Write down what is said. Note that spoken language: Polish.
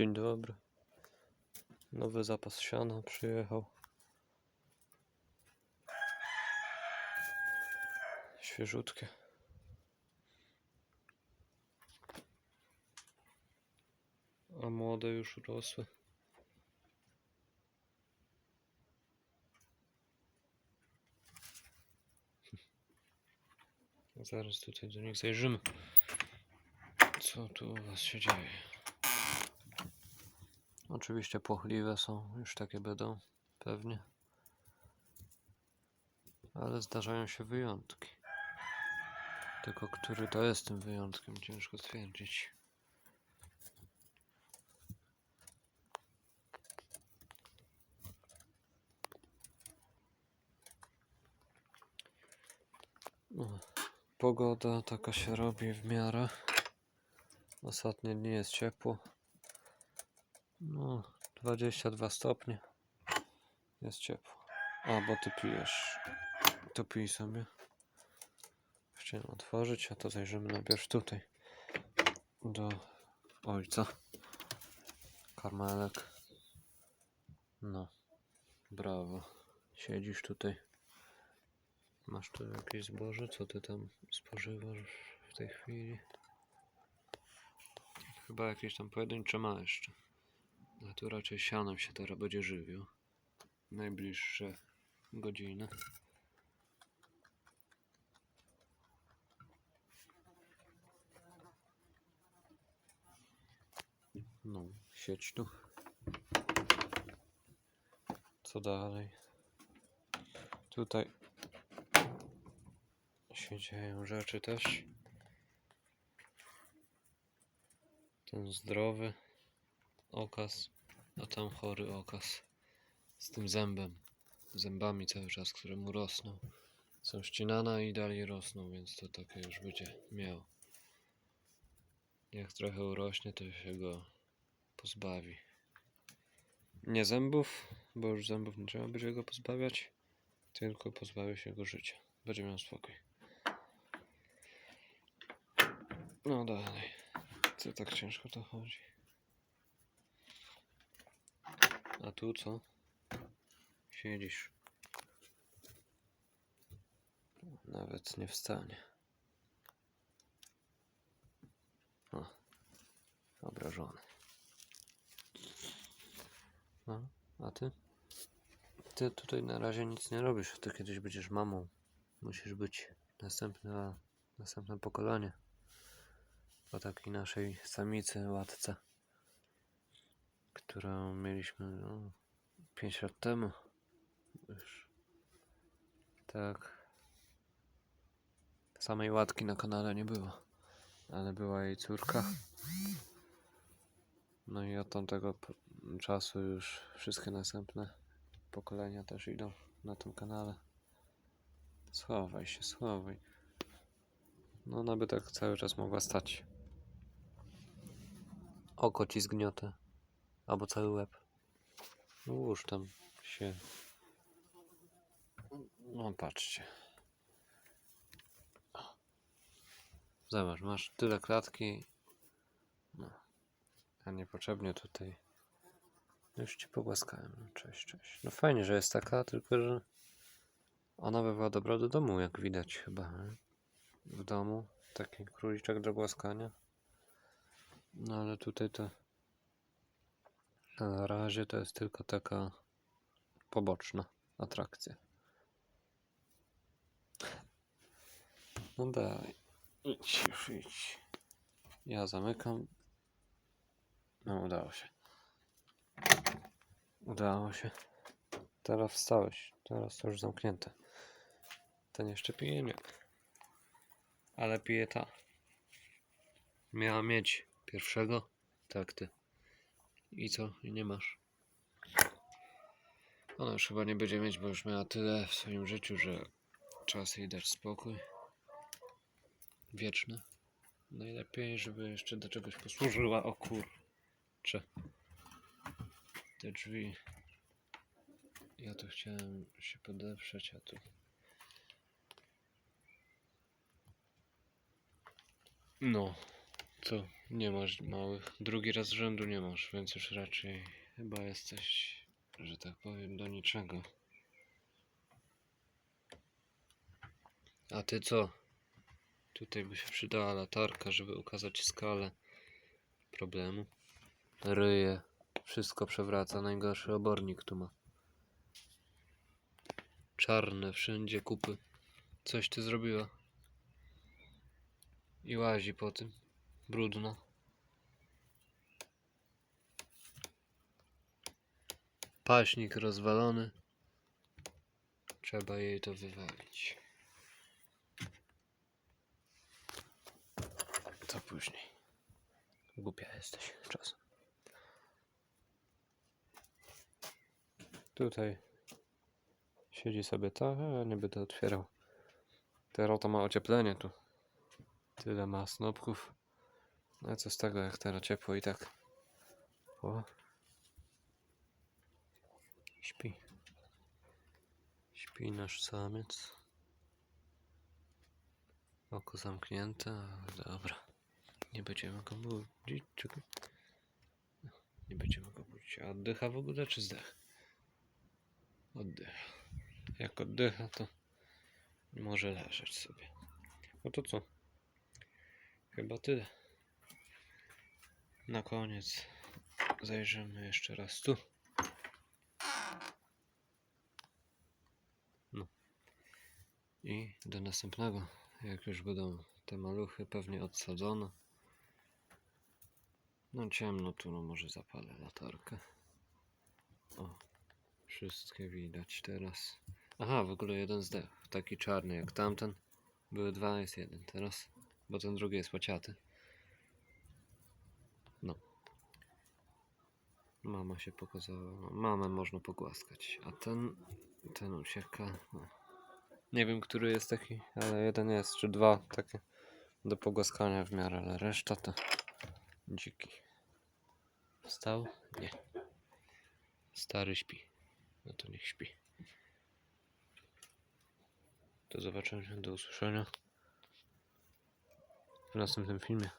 Dzień dobry. Nowy zapas siana przyjechał. Świeżutkie. A młode już urosły. Zaraz tutaj do nich zajrzymy. Co tu u was się dzieje? Oczywiście płochliwe są, już takie będą, pewnie. Ale zdarzają się wyjątki. Tylko który to jest tym wyjątkiem, ciężko stwierdzić. Pogoda taka się robi w miarę. Ostatnie dni jest ciepło. No, 22 stopnie. Jest ciepło. A, bo ty pijesz. To pij sobie. Chciałem otworzyć, a to zajrzymy najpierw tutaj. Do ojca. Karmelek. No. Brawo. Siedzisz tutaj. Masz tu jakieś zboże? Co ty tam spożywasz w tej chwili? Chyba jakieś tam pojedyncze ma jeszcze. A tu raczej sianem się teraz będzie żywił. Najbliższe godziny. No, sieć tu. Co dalej? Tutaj się dzieją rzeczy też. Ten zdrowy okaz, a tam chory okaz. Z tym zębem. Zębami cały czas, które mu rosną. Są ścinane i dalej rosną, więc to takie już będzie miał. Jak trochę urośnie, to się go pozbawi. Nie zębów, bo już zębów nie trzeba będzie go pozbawiać, tylko pozbawi się go życia. Będzie miał spokój. No dalej. Co tak ciężko to chodzi? A tu co? Siedzisz. Nawet nie wstanie. O, obrażony. No, a ty? Ty tutaj na razie nic nie robisz. Ty kiedyś będziesz mamą. Musisz być następne, następne pokolenie. Po takiej naszej samicy, łatce, którą mieliśmy no, 5 lat temu. Już. Tak. Samej łatki na kanale nie było, ale była jej córka. No i od tamtego czasu już wszystkie następne pokolenia też idą na tym kanale. Schowaj się, schowaj. No ona by tak cały czas mogła stać. Oko ci zgniotę. Albo cały łeb. No Łóż tam się. No patrzcie. Zobacz, masz tyle klatki. No. A niepotrzebnie tutaj. Już ci pogłaskałem. No, Cześć, cześć. No fajnie, że jest taka, tylko że ona by była dobra do domu, jak widać chyba. Nie? W domu taki króliczek do głaskania. No ale tutaj to na razie to jest tylko taka poboczna atrakcja. No daj. Idź już, idź. Ja zamykam. No udało się. Udało się. Teraz wstałeś. Teraz to już zamknięte. Ten jeszcze pije? Nie. Ale pije ta. Miała mieć pierwszego. Tak ty. I co? I nie masz. Ona już chyba nie będzie mieć, bo już miała tyle w swoim życiu, że czas jej dać spokój. Wieczny. Najlepiej, żeby jeszcze do czegoś posłużyła. O kurcze. Te drzwi. Ja tu chciałem się podeprzeć, a tu. No. To nie masz małych. Drugi raz rzędu nie masz, więc już raczej chyba jesteś, że tak powiem, do niczego. A ty co? Tutaj by się przydała latarka, żeby ukazać skalę problemu. Ryje. Wszystko przewraca. Najgorszy obornik tu ma. Czarne wszędzie kupy. Coś ty zrobiła. I łazi po tym. Brudno. Paśnik rozwalony. Trzeba jej to wywalić. Co później? Głupia jesteś czasem. Tutaj siedzi sobie ta, a nie będę otwierał. Teraz to ma ocieplenie tu. Tyle ma snopków. No co z tego, jak teraz ciepło i tak. O. Śpi. Śpi nasz samiec. Oko zamknięte, dobra. Nie będziemy go budzić. Czekaj. Nie będziemy go budzić. A oddycha w ogóle, czy zdech? Oddycha. Jak oddycha, to może leżeć sobie. No to co? Chyba tyle. Na koniec zajrzymy jeszcze raz tu. No. I do następnego, jak już będą te maluchy pewnie odsadzone. No ciemno tu, no może zapalę latarkę. O, wszystkie widać teraz. Aha, w ogóle jeden zdech, taki czarny jak tamten. Były dwa, jest jeden teraz, bo ten drugi jest łaciaty. No. Mama się pokazała. Mamę można pogłaskać, a ten, ten ucieka. No. Nie wiem, który jest taki, ale jeden jest, czy dwa takie do pogłaskania w miarę, ale reszta to dziki. Wstał? Nie. Stary śpi. No to niech śpi. Do zobaczenia, do usłyszenia w następnym filmie.